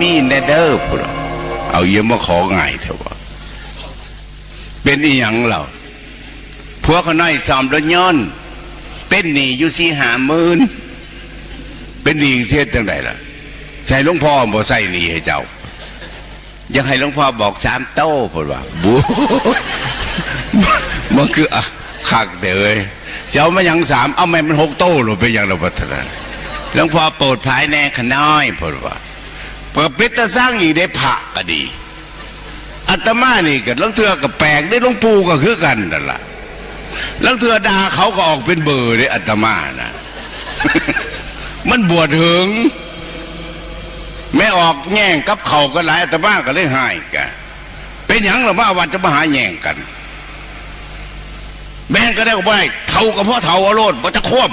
มีแนเดอร์พุ่นเอาเยี่ยมมาของ่ายเถอะวะเป็นอีหยังเหล่าพวกเขาน้อยสอมรถยนต์เป็นหนี้อยู่สี่หาหมื่นเป็นหนี้เสียจังไดล่ะใช่หลวงพ่อบ่ใส่หนี้ให้เจ้ายังให้หลวงพ่อบอกสามโต้พุ่นว่าบูมันคืออะคักเด้อยเจ้ามายังสามเอาแม่มันหกโต้หรือไปยังเราพัฒนาหลวงพ่อโปรดภายแน่ขน้อยพุ่นว่า เปิดปิดตาสร้างอีได้ผักก็ดีอาตมานี่กับลังเทือกับแปลกได้ลงปูก็คือกันนั่นละลังเทือดาเขาก็ออกเป็นเบอร์ได้อาตมานะมันบวชถึงแม่ออกแย่งกับเขาก็หลายอาตมาก็เลยหายกันเป็นหยังหรือว่าวันจะมาหาแย่งกัน แม่งก็ได้ก็ได้เท่ากับพ่อเท่าอโรดบ่จะควม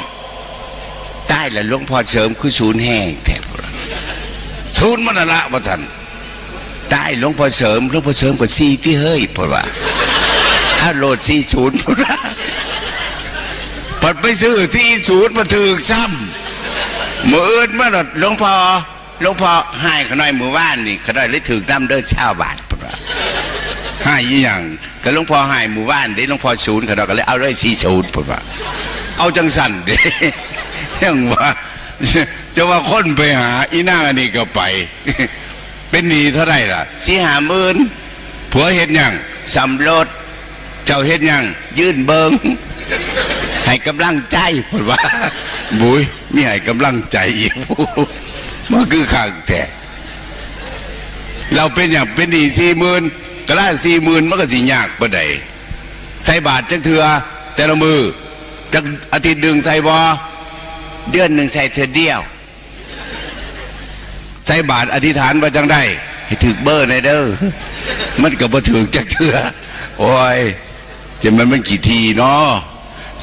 ใต้แล้วหลวงพ่อเสริมคือศูนย์แห้งแทบ ศูนย์มันน่ะละบ่ทันใต้หลวงพ่อเสริมหลวงพ่อเสริมก็ซีที่เฮ้ยเพราะว่าถ้าโหลดซีศูนย์พุ่นละปัดไปซื้อที่ศูนย์มาถึกซ้ำมืออื่นมาหลดหลวงพ่อหลวงพ่อให้ขน้อยมือว่านนี่ขน้อยเลยถึกน้ำเด้อชาวบาทพุ่นว่าให้อีหยังก็หลวงพ่อให้หมู่บ้านเด้หลวงพ่อศูนย์ขาเราก็เลยเอาเลยสี่ศูนย์ผมว่าเอาจังสันเด้ยังว่า จะว่าคนไปหา อีนางอันนี้ก็ไป เป็นหนี้เท่าไหร่ล่ะสี่หาหมื่นผัวเฮ็ดหยังสำรถเจ้าเฮ็ดหยังยื่นเบิงให้กำลังใจผมว่า บุยมีให้กำลังใจอีกมันคือข้างแต่เราเป็นอย่างเป็นดีสี่หมื่นกระล่าสี่หมื่นมันก็สิยากปะใดใส่บาทจักเถือแต่ละมือจักอาทิตย์หนึ่งใส่บอ เดือนหนึ่งใส่เธอเดียวใส่บาทอธิษฐานว่าจังได้ ให้ถึกเบอร์ในเด้อมันก็บ่ถึกจักเถือโอ้ยจะมันมันกี่ทีเนาะ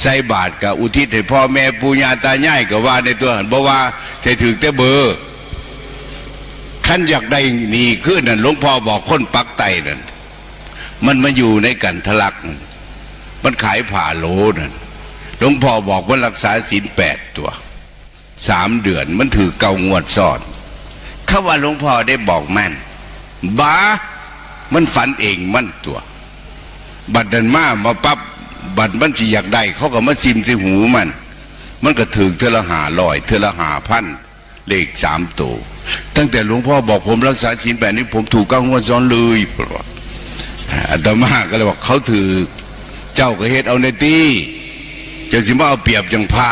ใส่บาทกับอุทิศให้พ่อแม่ปู่ย่าตายายก็ว่าในตัวหันบ่ว่าใส่ถึกแต่เบอร์ท่านอยากได้หนีขึ้นนั่นหลวงพ่อบอกคนปักไตนั่นมันมาอยู่ในกันทะลักนั่นมันขายผ่าโลนั่นหลวงพ่อบอกว่ารักษาศีลแปดตัว สามเดือน มันถือเกางวดซ่อนเขาว่าหลวงพ่อได้บอกแม่นบ้ามันฝันเองมันตัว บัดดันมามาปั๊บบัดมันสิอยากได้ เขาก็มาซิมส่หูมัน มันก็ถือเทละหาลอยเทละหาพันเลขสามตัวตั้งแต่หลวงพ่อบอกผมรักษาศีลแปดนี้ผมถูกเก้างวดซ้อนเลยเพราะว่าอาตมาก็เลยบอกเขาถือเจ้าก็เฮ็ดเอาในตีเจ้าสิมาเอาเปรียบจังพระ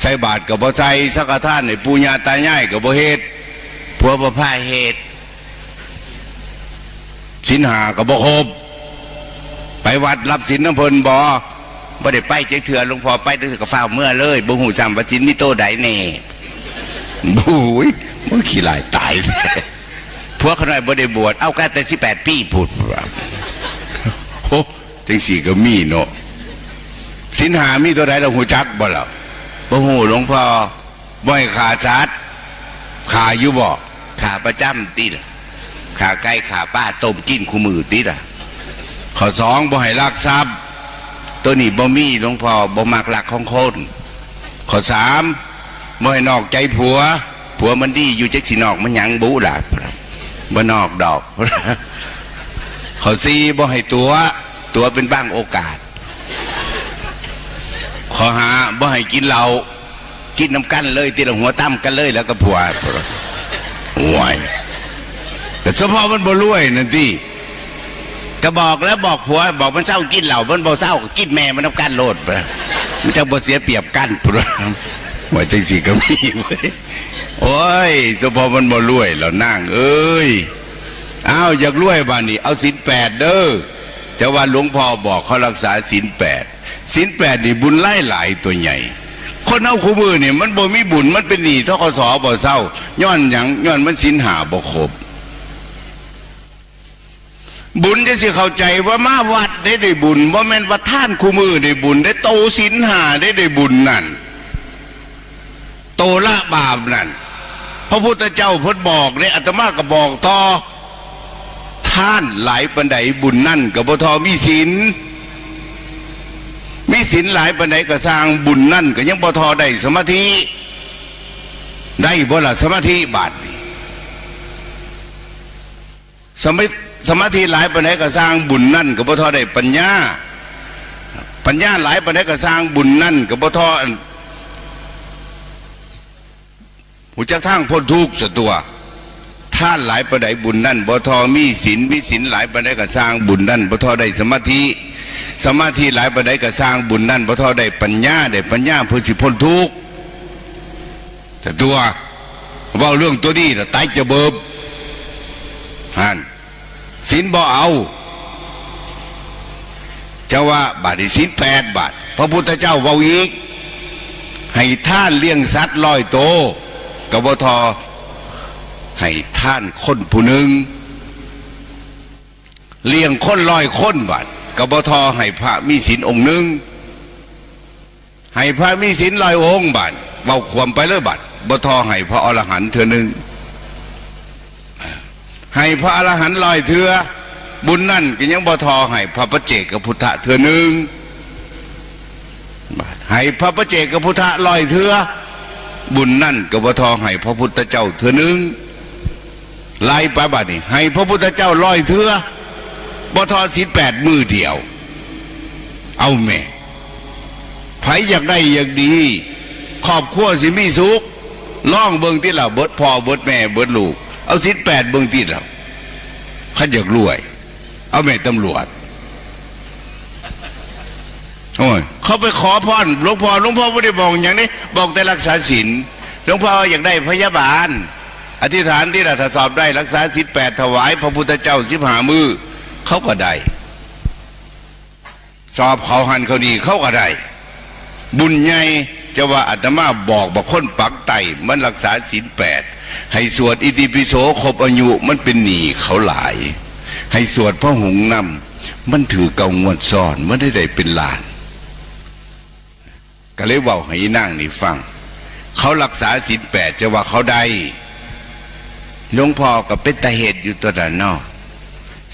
ใส่บาทกับบ่ใส่สักกะท่านในปูญาตายายกับบ่เฮ็ดผัวบ่พาเฮ็ดสินหากับบ่ครบไปวัดรับสินน้ำเพลินบอบ่ได้ไปเจ๊เถื่อหลวงพ่อไปตั้งแต่กระฟ้าวเมื่อเลยบ่หูจำว่าสินมีโตใดแน่บุ้ยมันขี้ลายตายแท้พวกเขาหน่อยบ่ได้บวชเอาแค่แต่สิบแปดปีพูดว่าโอ้จังสี่ก็มีเนาะสินหามีตัวใดเราหูจักบ่ล่ะ บ่หูหลวงพ่อบ่ให้ขาสัตว์ขาอยู่บ่ขาประจำตีล่ะขาไก่ขาป้าต้มกินคู่มือตีล่ะข้อสองบ่ให้ลักทรัพย์ ตัวนี้บ่มีหลวงพ่อบ่มักลักของคนข้อสามบ่ให้นอกใจผัว ผัวมันดีอยู่จักสินอกมันหยังบูล่ะบ่นอกดอกข้อสี่บ่ให้ตัว ตัวเป็นบ้างโอกาส ขอหาบ่ให้กินเหล้ากินน้ำกันเลยตีละหัวตั้มกันเลยแล้วก็ผัวโอ้ยแต่เฉพาะมันบ่รวยนั่นที่ก็บอกแล้วบอกผัว บอกมันเศร้ากินเหล่ามันบ่เศร้ากินแม่มันน้ำกันโลดไปมันจะบ่เสียเปรียบกันพุ่นว่าจังสีก็มีเว้ยโอ้ยสพอมันบ่รวยแล้วนั่งเอ้ยอ้าวอยากรวยบ้านนี้ เอาศีลแปดเด้อจะว่าหลวงพ่อบอกเขารักษาศีลแปด ศีลแปดนี่บุญไล่หลายตัวใหญ่ คนเอาคู่มือเนี่ยมันบ่มีบุญมันเป็นหนี้ทกสบ่เศร้าย้อนหยังย้อนมันศีลหาบ่ครบบุญจะสิเข้าใจว่ามาวัดได้ได้บุญว่าแม่นว่าท่านคู่มือได้บุญได้โตศีลหาได้ได้บุญนั่น โตละบาปนั่นพระพุทธเจ้าเพิ่นบอกเนี่ยอาตมาก็บอกต่อท่านหลายปันไดบุญนั่นกับบ่ทอมีศีล มีศีลหลายปันไดก็สร้างบุญนั่นก็ยังบ่ทอได้สมาธิได้บ่ละสมาธิบาทนี่สมัยสมาธิหลายปานใดก็สร้างบุญนั่นก็บ่ทอได้ปัญญา ปัญญาหลายปานใดก็สร้างบุญนั่นก็บ่ทออันหูจักทางพ้นทุกข์สตัวท่านหลายประใดบุญนั่นบ่ทอมีศีลมีศีลหลายประใดก็สร้างบุญนั่นบ่ทอได้สมาธิ สมาธิหลายประใดก็สร้างบุญนั่นบ่ทอได้ปัญญาได้ปัญญาเพื่อสิพ้นทุกข์แต่ตัวว่าเรื่องตัวนี้นะตายจะเบิบฮันศีลบ่เอาเจ้าว่าบาทนี้ศีลแปดบาท พระพุทธเจ้าเว้าอีก ให้ท่านเลี้ยงสัตว์ร้อยโตกบทอให้ท่านคนผู้หนึ่งเลี้ยงคนร้อยคนบาท กบทอให้พระมีศีลองค์หนึ่งให้พระมีศีลร้อยองค์บาทเบาความไปเลยบาทบทอให้พระอรหันต์เถือหนึ่งให้พระอรหันต์ลอยเถือบุญนั่นก็ยังบทอให้พระประเจกับพุทธะเถือหนึ่งบาทให้พระประเจกับพุทธะลอยเถือบุญนั่นกบทอให้พระพุทธเจ้าเถือหนึ่งไล่ไปบัดนี้ให้พระพุทธเจ้าลอยเถือ บทอศีลแปดมือเดียว เอาแม่ไผอยากได้อยากดีครอบครัวสิมีสุขล่องเบิงที่เราเบิดพ่อเบิดแม่เบิดลูก เอาศีลแปดเบิงที่เราขันอยากรวย เอาแม่ตำรวจโอ้ยเขาไปขอพรหลวงพ่อหลวงพ่อไม่ได้บอกอย่างนี้ บอกแต่รักษาศีลหลวงพ่ออยากได้พยาบาล อธิษฐานที่เราถ้าสอบได้รักษาศีลแปดถวาย พระพุทธเจ้าสิบหามือ เขาก็ได้ สอบเขาหันเขาดีเขาก็ได้ บุญใหญ่จะว่าอาตมาบอกบอกคนปักไตมันรักษาศีลแปดให้สวดอิติปิโสครบอายุมันเป็นหนีเขาหลาย ให้สวดพระหงส์นำมันถือเกางวดซ่อนมันได้ได้เป็นลาน ก็เลยเว่าให้นั่งนี่ฟัง เขารักษาศีลแปดจะว่าเขาได้หลวงพ่อก็เป็นตาเหตุอยู่ตัวด้านนอก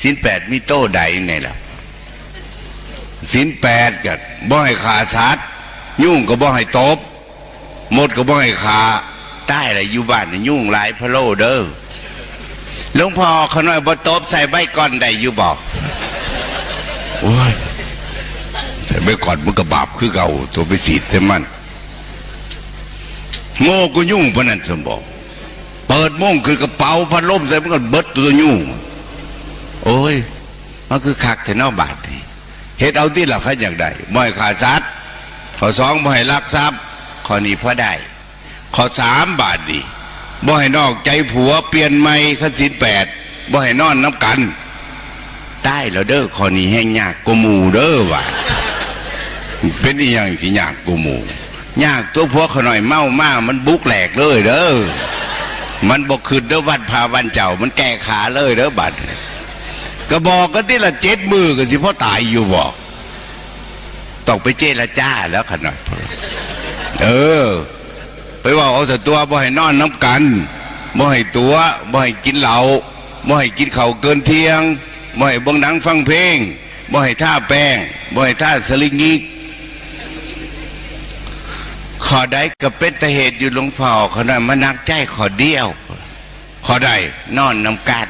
ศีลแปดมีโต้ใดไงล่ะศีลแปดกับบ่ให้ขาสัตว์ยุ่งก็บ่ให้ตบหมดก็บ่ให้ขาใต้อะไรอยู่บ้านยุ่งหลายพะโลเด้อหลวงพ่อเขาน้อยบ่ตบใส่ใบก้อนได้อยู่บอกโอ้ยใส่ใบก้อนมันก็บาปคือเก่าตัวไปสีดใช่มันโง่ก็ยุ่งพะนันสมบอกเปิดโม่งคือกระเป๋าพัดลมใส่มันก็เบิดตัวยุ่ง โอ้ย มันคือคักแต่นอกบาทนี่เหตุเอาที่เราเขาอย่ากได้บ่ให้ขาดซัดข้อสองบ่ให้ลักทรัพย์ข้อนี้พอได้ข้อสามบาทดีบ่ให้นอกใจผัวเปลี่ยนไม่ขันสินแปดบ่ให้นอนน้ำกันได้แล้วเด้อข้อนี้แห้งยากกว่าหมูเด้อว่ะเป็นอีหยังสิยากกว่าหมูยากตัวพวกขาหน่อยเมามามันบุกแหลกเลยเด้อมันบอกขึ้นเด้อวันพาวันเจ้า มันแก้ขาเลยเด้อบัด ก็บอกกันที่ละเจ็ดมือกันสิพ่อตายอยู่บอกต้องไปเจรจาแล้วขนาดเออ ไปว่าเอาแต่ตัวบ่ให้นอนน้ำกันบ่ให้ตัวบ่ให้กินเหล้าบ่ให้กินเข้าเกินเที่ยงบ่ให้บิ่งหนังฟังเพลงบ่ให้ท่าแป้งบ่ให้ท่าสลิงอีกขอได้ก็เป็นตะเหตุอยู่หลวงพ่อขน่อยมานักใจขอเดียว ขอได้นอนน้ำกัน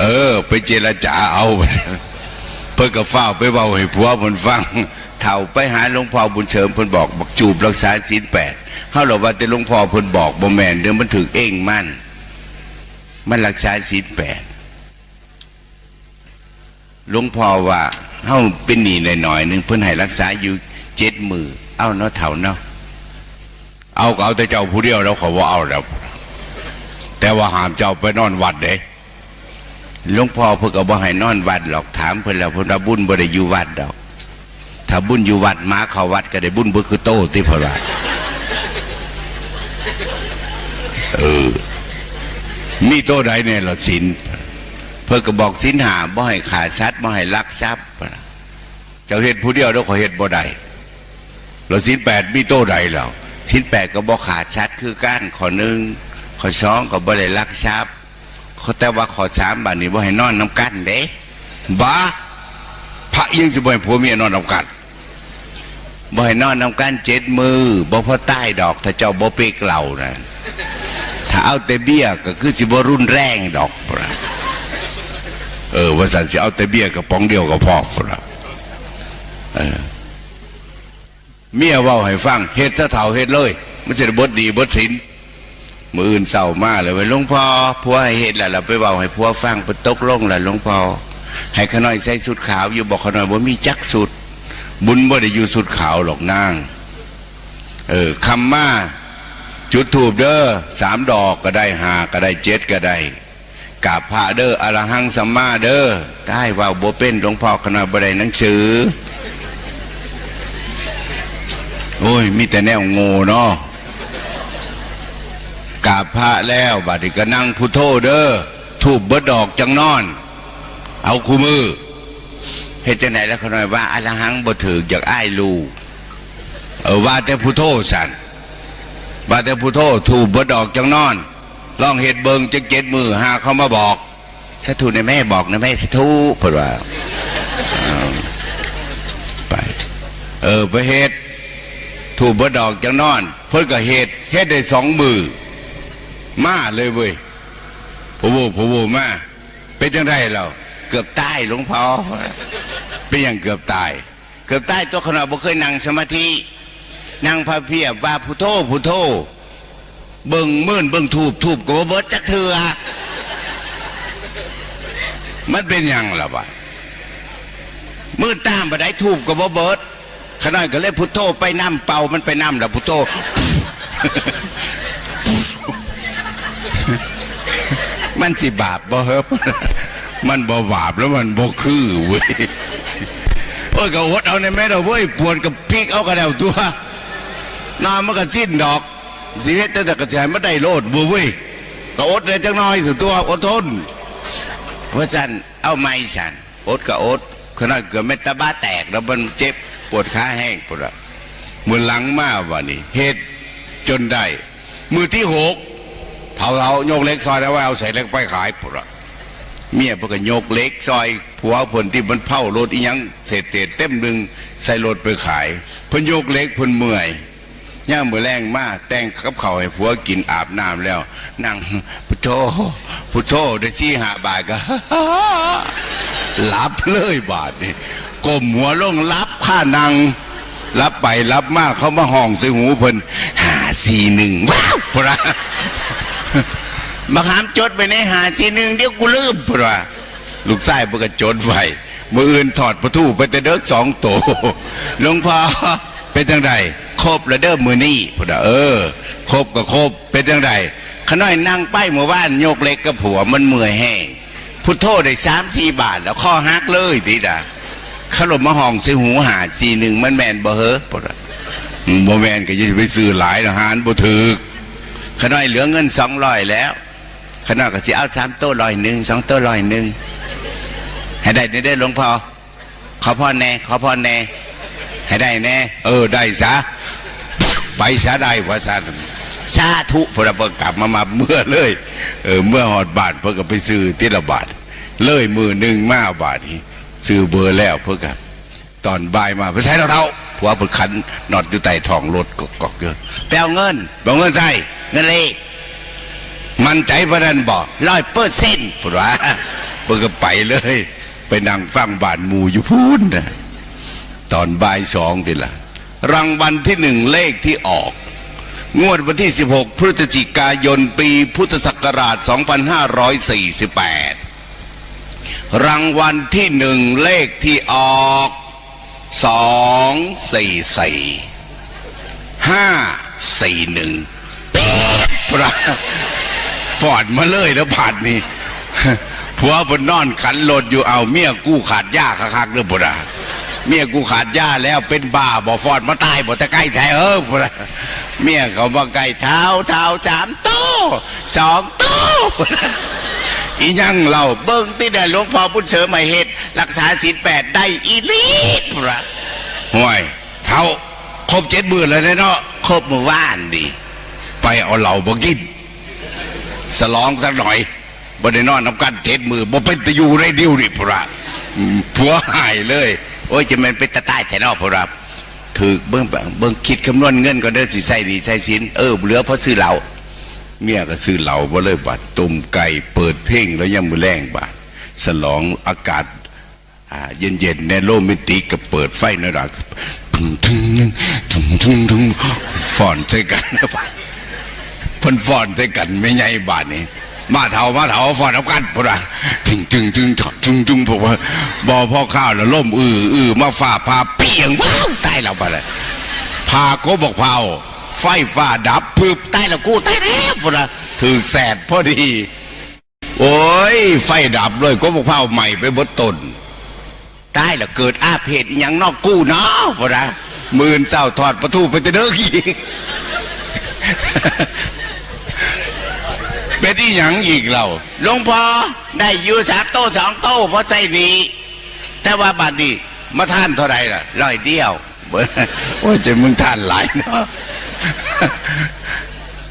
เออ ไปเจรจาเอาเพื่อกับเฝ้าไปเบาให้ผัวเพนฟังเถ่าไปหาหลวงพ่อบุญเสริมเพนบอกบอกจูบรักษาศีลแปดเฮาเราว่าแต่หลวงพ่อเพนบอกบ่แมนเดี๋ยวมันถึงเองมันมันรักษาศีลแปดหลวงพ่อว่าเฮาเป็นหนี้หน่อยๆหนึ่งเพิ่นให้รักษาอยู่เจ็ดมือเอาเนาะเถ่าเนาะเอาก็เอาแต่เจ้าผู้เดียวแล้วเขาว่าเอาแล้วแต่ว่าหามเจ้าไปนอนวัดเด้ หลวงพ่อเพิ่นก็บ่ให้นอนวัดหรอกถามเพิ่นแล้วเพิ่นว่าบุญบ่ได้อยู่วัดดอก ถ้าบุญอยู่วัดหมาเข้าวัดก็ได้บุญบ่คือโตที่พิ่นว่าเออมีโตใดเนี่ยล่ะศีลเพิ่นก็บอกศีลหาบ่ให้ขาดทรัพย์บ่ให้ลักทรัพย์เจ้าเฮ็ดผู้เดียวแล้วก็เฮ็ดบ่ได้แล้วศีลแปดมีโตใดแล้วศีแปดก็บ่ขาดทรัพย์คือก้ารข้อหนึ่งข้อสองก็บ่ได้ลักทรัพย์ แต่ว่าขอสามบาทนี่ว่าให้นอนน้ำกันเด้บ้าพระยังสิบ่ให้ผัวเมียนอนน้ำกันบ่ให้นอนน้ำกันเจ็ดมือบ่พอใต้ดอก ถ้าเจ้าบ่เปกเหล่านะถ้าเอาแต่เบี้ยก็คือสิบ่รุนแรงดอกนะเออว่าสันสิเอาแต่เบี้ยกระป๋องเดียวก็พอพุ่นะเออเมียว่าให้ฟังเฮ็ดซะเถ่าเฮ็ดเลย มันจะบดดีบดสิน มืออื่นเศร้ามากเลยว่าหลวงพ่อผัวให้เฮ็ดแหล้วเราไปเว้าให้ผัวฟังไปตกลงแหล้วหลวงพ่อให้ขน้อยใส่สุดขาว อยู่บอกขน้อยว่ามีจักสุด บุญบ่ได้อยู่สุดขาวหรอกนางเออคำมาจุดถูบเด้อสามดอกก็ได้หาก็ได้เจ็ดก็ได้กาบพระเด้ออรหังสัมมาเด้อได้ว่าโบเป็นหลวงพ่อขนาดบ่ได้หนังสือ โอ้ย มีแต่แนวโง่เนาะ กราบพระแล้วบัดนี้ก็นั่งพุทโธเด้อถูบเบิดดอกจังนอน เอาคู่มือเฮ็ดจังไหนแล้วขน่อยว่าอรหังบ่ถือจากอ้ายลูเออว่าแต่ผู้โทษสันว่าแต่ผู้โทษถูกบดดอกจังนอนลองเหตุเบิงจังเจ็ดมือหาเขามาบอกสาธุในแม่บอกนะแม่สาธุเพื่อว่าไป เออไปเหตุถูกบดอกจังนอน เพื่อก็เหตุเหตุได้สองมือ มาเลยเว้ยผู้โวพโวมาเป็นจังไรเราเกือบตายหลวงพ่อเป็นอย่างเกือบตาย เกือบตายตัวขนาดบ่เคยนั่งสมาธินั่งพระเพียบว่าพุโธพุโธเบิ่งมื่นเบิ่งทูบทูบก็บ่เบิดจักเถื่อมันเป็นยังล่ะวะมื่นตามบ่ได้ทูบก็บ่เบิดขน้อยก็เลยพุโธไปน้ำเป่ามันไปน้ำล้วพุโธ มันสิบาปบ่เฮิบมันบ่บาปแล้วมันบ่คือเว้ยโอ้ยก็อดเอาในแม่เราเว้ยปวดกับพริกเอากระเดวตัวน้ำมันก็สิ้นดอกสิเฮ็ดแต่กระจายไม่ได้โลดบัวเว้ยก็อดเลยจังน้อยสุดตัวอดทนเพราะฉันเอาไม้ฉันอดก็อดขนาดเกือบเม็ดตะบ้าแตกแล้วมันเจ็บปวดขาแห้งปวดอะมือหลังมาวันนี้เฮ็ดจนได้ มือที่หก เผาเผาโยกเล็กซอยแล้วว่าเอาใส่เล็กไปขายปวดอะเมียเพิ่นก็ยกเล็กซอยผัวเพิ่นที่มันเผารถอีหยังเศษเศษเต็มหนึ่งใส่รถไปขายเพิ่นยกเล็กเพิ่นเมื่อยย่างมือแรงมากแต่งกับเขาให้ผัวกินอาบน้ำแล้ว นั่งพุทโธพุทโธได้ชี้หาบาทก็หลับเลยบาทนี่ก้มหัวลงรับค่านังรับไปรับมากเขามาห้องใส่หูเพิ่นหาสี่หนึ่งว้าวพระ มาหามจดไปในหาสีหนึ่งเดี๋ยวกูลืมเพราะว่าลูกชายเพิ่นก็จดไว้มืออื่นถอดประตูไปแต่เด็กสองโตหลวงพ่อเป็นจังไดครบแล้วเด้อมือนี่พุ่นน่ะเออครบก็ครบเป็นจังไดขน้อยนั่งไปหมู่บ้านโยกเล็กกับผัวมันเมื่อยแห้งพุทโธได้สามสี่บาท แล้วข้อหักเลยทีดาขลมมาห้องใส่หูหาสีหนึ่งมันแมนบ่เฮ้อพุ่นน่ะบ่แมนก็จะไปซื้อหลายทหารบ่ถึกขน้อยเหลือเงินสองร้อยแล้ว ขนาดก็สิเอาสามโต๊ะลอยหนึ่งสองโต๊ะลอยหนึ่งให้ได้ได้หลวงพ่อขอพ่อแน่ขอพ่อแน่ให้ได้แน่ เออได้ซะไปซะได้ว่าซะสาธุพระเบิกกลับมามาเมื่อเลย เออเมื่อหอดบาทเพื่อก็ไปซื้อที่ละบาทเลยมือหนึ่งมาบาทนี้ซื้อเบอร์แล้วเพื่อกับตอนบ่ายมาไปใช้เราเท่าผัวเปิดคันนอดอยู่ใต้ท้องรถกอกๆเยอะไปเอาเงินไปเอาเงินใส่เงินเลย มันใจพระนันบอกร้อยเปอร์เซ็นต์ปว่าเปิดก็ไปเลย ไปนั่งฟังบานมูอยู่พูนนะตอนบ่ายสองทีละรางวัลที่หนึ่งเลขที่ออก งวดวันที่ 16 พฤศจิกายนปีพุทธศักราช 2548 รางวัลที่หนึ่งเลขที่ออกสองสี่สี่ห้าสี่หนึ่งปี๊ดปะ ฟอดมาเลยแล้วผานนี่ผัวบนนอนขันรถอยู่เอาเมียกู้ขาดหญ้าคักๆเด้องบุระเมียกูขาดหญ้าแล้วเป็นบ้าบ่ฟอดมาตายบ่ตะไกร้แท้เออบุระเมียเขามาไก่เท้าเท้าสามตู้สองตู้พุ่นน่ะอีหยังเราเบิ้งที่ได้หลวงพ่อพุทธเสริมมาเหตุรักษาศีลแปดได้อีลีบุระห่วยเท้าครบเจ็ดหมื่นเลยเนาะครบเมื่อวานดีไปเอาเหล่าบ่กิน สลองสักหน่อยบ่ได้นอนน้ำกันเจ็ดมือบ่เป็นตะยู่ในเดียวนี่พระผัวหายเลย โอ้ยจะแมันเป็นตะใต้แถนอกพระถือเบิ่งเบิ่งคิดคำนวณเงินก็เด้อสิใส่ดีใส่สินเออเหลือเพราะซื้อเหล้าเมียก็ซื้อเหล้าบ่เลยบาดต้มไก่เปิดเพลงแล้วยังมือแรงบาดสลองอากาศเย็นๆในโรแมนติก็เปิดไฟน่อยละทุ่งทุ่งทุ่งทุ่งทุ่งฟอนใส่กันนะบ้าน เพิ่นฟอนใส่กันไม่ใหญ่บาทนี่มาเถามาเถาฟอนเอากันพุ่นอะถึงถึงถึงถึงถึงผมว่าบอพ่อข้าวแล้วล่มอืออือมาฝ่าพาเปียงว้าวใต้เราไปเลยพาโกบอกเผาไฟฟ้าดับพึบใต้เรากูใต้แล้วพุ่นอะถึงแสดพอดี โอ้ย ไฟดับเลยก็บอกเผาใหม่ไปบดต้นตายแล้วเกิดอาเพศยังนอกกู้เนาะพอนะมื่นเศร้าถอดประตูไปจะเด้ออี กเป็นอีหยังอีกเราหลวงพ่อได้อยู่สามโต้สองโต้เพราะใส่หนี้แต่ว่าบัดนี้มาท่านเท่าไหร่ล่ะร้อยเดียวเบิ่งโอ้ยจะมึงท่านหลายเนาะ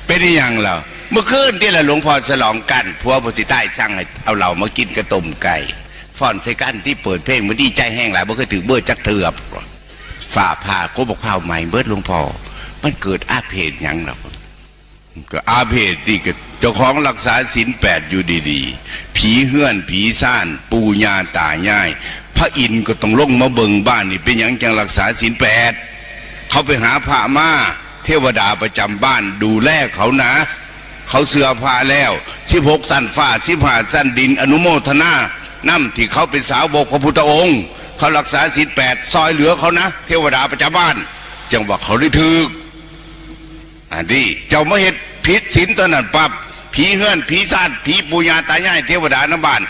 เป็นอีหยังเราเมื่อคืนที่ละหลวงพ่อฉลองกันพัวปสิใต้สั่งให้เอาเหล่ามากินกระต้มไก่ฟอนใส่กันที่เปิดเพลงมันดีใจแห้งหลายบ่เคยถือเบิดจักเถือบฝ่าผ่าโคบอกเผาใหม่เบิดหลวงพ่อมันเกิดอาเพศหยังหรอกก็อาเพศที่ก็ เจ้าของรักษาศีลแปดอยู่ดีๆ ผีเฮื่อนผีซ่าน ปูญาตายาย พระอินทร์ก็ต้องลงมาเบิงบ้านนี่เป็นหยังจังรักษาศีลแปดเขาไปหาพระมาเทวดาประจำบ้านดูแลเขานะ เขาเสือผ้าแล้วสิบหกสันฟ้าสิบห้าสันดินอนุโมทนาน้ำที่เขาเป็นสาวบกพระพุทธองค์ เขารักษาศีลแปดซอยเหลือเขานะ เทวดาประจำบ้าน จังหว่าเขาได้ถึกอันนี้เจ้ามาเห็ดผิดศีลตอนนั้นปั๊บ ผีเฮือนผีซาดผีปูญาตายายเทวดาน้ำบ้าน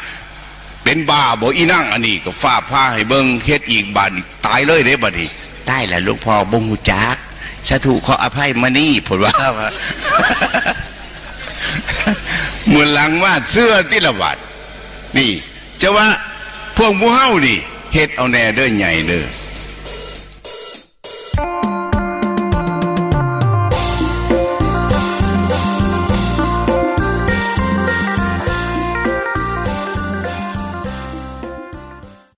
เป็นบ้าบ่อีนั่งอันนี้ก็ฟ้าผ้าให้เบิงเฮ็ดอีกบาดนี้ตายเลยเด้บัดนี้ตายแล้วหลวงพ่อบ่ฮู้จักสาธุขออภัยมานี่ผลว่าเหมือนหลังว่าเสื้อที่ละบาดนี่จะว่าพวกหมูเฮานี่เฮ็ดเอาแน่เด้อใหญ่เด้อ